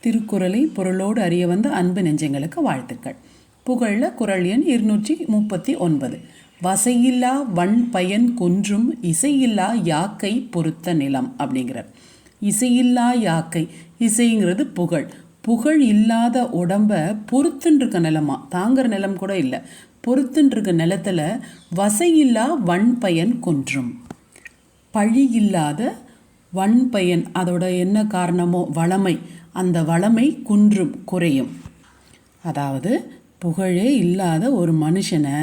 திருக்குறளை பொருளோடு அறிய வந்த அன்பு நெஞ்சங்களுக்கு வாழ்த்துக்கள். புகழ குரல் எண் இருநூற்றி முப்பத்தி ஒன்பது. வசையில்லா வன் பயன் குன்றும் இசையில்லா யாக்கை பொருத்த நிலம் அப்படிங்கிறார். இசையில்லா யாக்கை இசைங்கிறது புகழ். புகழ் இல்லாத உடம்ப பொறுத்துன்றிருக்க நிலமா? தாங்குற நிலம் கூட இல்லை. பொறுத்துன்றிருக்க நிலத்தில் வசையில்லா வன் பயன் குன்றும் பழி இல்லாத வன்பயன் அதோட என்ன காரணமோ வளமை அந்த வளமை குன்றும் குறையும். அதாவது புகழே இல்லாத ஒரு மனுஷனை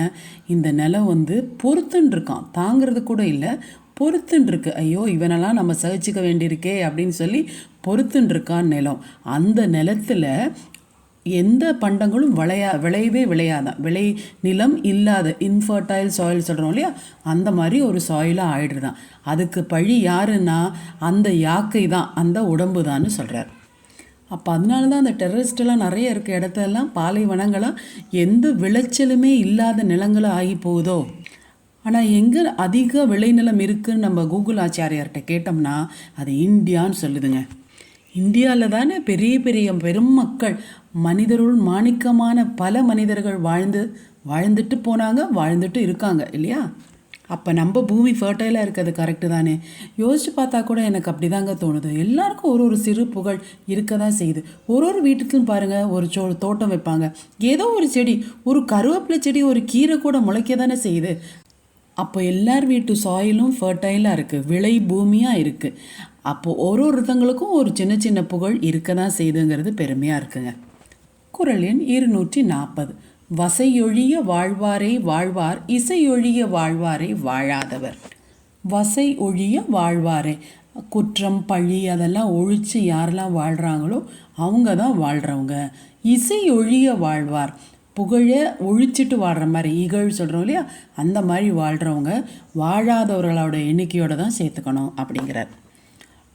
இந்த நிலம் வந்து பொறுத்துன்னு இருக்கான் தாங்கிறது கூட இல்லை பொருத்துன்னுருக்கு ஐயோ இவனெல்லாம் நம்ம சகிச்சுக்க வேண்டியிருக்கே அப்படின்னு சொல்லி பொறுத்துன்ட்ருக்கான் நிலம். அந்த நிலத்தில் எந்த பண்டங்களும் விளையா விளையவே விளையாதான் விளை நிலம் இல்லாத இன்ஃபர்டைல் சாயில் சொல்கிறோம் இல்லையா? அந்த மாதிரி ஒரு சாயிலாக ஆயிடுதான் அதுக்கு பழி யாருன்னா அந்த யாக்கை தான் அந்த உடம்பு தான்னு சொல்கிறார் அப்போ அதனால தான் அந்த டெரரிஸ்டெல்லாம் நிறைய இருக்க இடத்தெல்லாம் பாலைவனங்களாக எந்த விளைச்சலுமே இல்லாத நிலங்களாக ஆகி போகுதோ? ஆனால் எங்கே அதிக விளைநிலம் இருக்குதுன்னு நம்ம கூகுள் ஆச்சாரியார்கிட்ட கேட்டோம்னா அது இந்தியான்னு சொல்லுதுங்க. இந்தியாவில் தானே பெரிய பெரிய பெரும் மக்கள் மனிதருள் மாணிக்கமான பல மனிதர்கள் வாழ்ந்து வாழ்ந்துட்டு போனாங்க வாழ்ந்துட்டு இருக்காங்க இல்லையா? அப்போ நம்ம பூமி ஃபர்டைலாக இருக்கிறது கரெக்டு தானே? யோசிச்சு பார்த்தா கூட எனக்கு அப்படி தாங்க தோணுது. எல்லாருக்கும் ஒரு ஒரு சிறு புகழ் இருக்க தான் செய்யுது. ஒரு ஒரு வீட்டுக்கும் பாருங்கள் ஒரு சோ தோட்டம் வைப்பாங்க. ஏதோ ஒரு செடி ஒரு கருவேப்பிலை செடி ஒரு கீரை கூட முளைக்க தானே செய்யுது. அப்போ எல்லார் வீட்டு சாயிலும் ஃபர்டைலாக இருக்குது விளை பூமியாக இருக்குது அப்போது ஒரு ஒருத்தங்களுக்கும் ஒரு சின்ன சின்ன புகழ் இருக்க தான் செய்துங்கிறது பெருமையாக இருக்குங்க. குரல் எண் இருநூற்றி நாற்பது வசையொழிய வாழ்வாரை வாழ்வார் இசையொழிய வாழ்வாரை வாழாதவர். வசை ஒழிய வாழ்வாரே. குற்றம் பழி அதெல்லாம் ஒழித்து யாரெல்லாம் வாழ்கிறாங்களோ அவங்க தான் வாழ்கிறவங்க இசை ஒழிய வாழ்வார் புகழை ஒழிச்சிட்டு வாழ்கிற மாதிரி இகழ் சொல்கிறோம் இல்லையா? அந்த மாதிரி வாழ்கிறவங்க வாழாதவர்களோட எண்ணிக்கையோடு தான் சேர்த்துக்கணும் அப்படிங்கிறார்.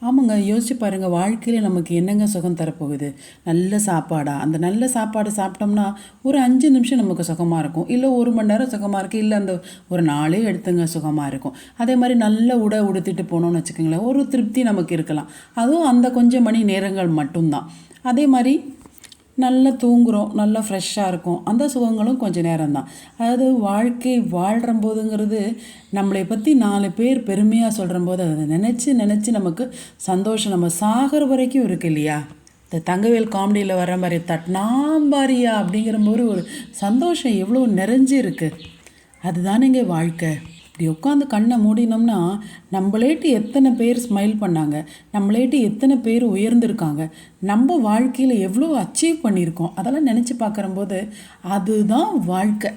ஆமாங்க யோசிச்சு பாருங்கள் வாழ்க்கையில் நமக்கு என்னங்க சுகம் தரப்போகுது? நல்ல சாப்பாடா? அந்த நல்ல சாப்பாடு சாப்பிட்டோம்னா ஒரு அஞ்சு நிமிஷம் நமக்கு சுகமாக இருக்கும். இல்லை ஒரு மணி நேரம் சுகமாக இருக்குது இல்லை அந்த ஒரு நாளே எடுத்துங்க சுகமாக இருக்கும். அதே மாதிரி நல்ல உடை உடுத்திட்டு போனோம்னு வச்சுக்கோங்களேன் ஒரு திருப்தி நமக்கு இருக்கலாம். அதுவும் அந்த கொஞ்சம் மணி நேரங்கள் மட்டும்தான். அதே மாதிரி நல்லா தூங்குகிறோம் நல்லா ஃப்ரெஷ்ஷாக இருக்கும். அந்த சுகங்களும் கொஞ்சம் நேரம்தான். அதாவது வாழ்க்கை வாழ்கிற போதுங்கிறது நம்மளை பற்றி நாலு பேர் பெருமையாக சொல்கிற போது அதை நினச்சி நினச்சி நமக்கு சந்தோஷம் நம்ம சாகிற வரைக்கும் இருக்கு இல்லையா? இந்த தங்கவேல் காமெடியில் வர்ற மாதிரி தட்னாம்பாரியா அப்படிங்கிற மாதிரி ஒரு சந்தோஷம் எவ்வளோ நிறைஞ்சு இருக்குது அதுதானேங்க வாழ்க்கை. இப்படி உட்காந்து கண்ணை மூடினோம்னா நம்மளேட்டு எத்தனை பேர் ஸ்மைல் பண்ணாங்க? நம்மளேட்டு எத்தனை பேர் உயர்ந்திருக்காங்க? நம்ம வாழ்க்கையில் எவ்வளோ அச்சீவ் பண்ணியிருக்கோம்? அதெல்லாம் நினச்சி பார்க்குறம்போது அதுதான் வாழ்க்கை.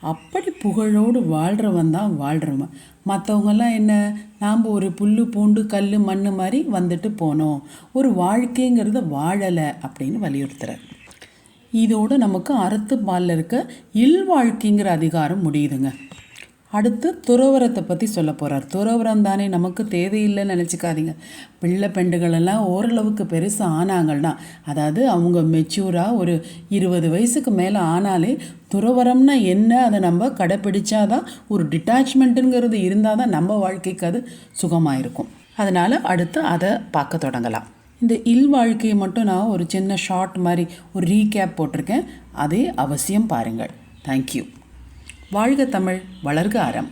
அப்படி புகழோடு வாழ்கிறவன் தான் வாழ்கிறவன் மற்றவங்கெல்லாம் என்ன? நாம் ஒரு புல் பூண்டு கல் மண் மாதிரி வந்துட்டு போனோம். ஒரு வாழ்க்கைங்கிறத வாழலை அப்படின்னு வலியுறுத்துறார். இதோடு நமக்கு அறுத்து பாலில் இருக்க இல்வாழ்க்கைங்கிற அதிகாரம் முடியுதுங்க. அடுத்து துறவரத்தை பற்றி சொல்ல போகிறார் துறவரம் தானே நமக்கு தேவையில்லைன்னு நினச்சிக்காதீங்க. பிள்ளை பெண்டுகளெல்லாம் ஓரளவுக்கு பெருசாக ஆனாங்கன்னா அதாவது அவங்க மெச்சூராக ஒரு இருபது வயசுக்கு மேலே ஆனாலே துறவரம்னா என்ன அதை நம்ம கடைப்பிடிச்சா தான் ஒரு டிட்டாச்மெண்ட்டுங்கிறது இருந்தால் தான் நம்ம வாழ்க்கைக்கு அது சுகமாக இருக்கும் அதனால் அடுத்து அதை பார்க்க தொடங்கலாம். இந்த இல் வாழ்க்கையை மட்டும் நான் ஒரு சின்ன ஷார்ட் மாதிரி ஒரு ரீகேப் போட்டிருக்கேன். அதே அவசியம் பாருங்கள். தேங்க்யூ வாழ்க தமிழ் வளர்க அறம்.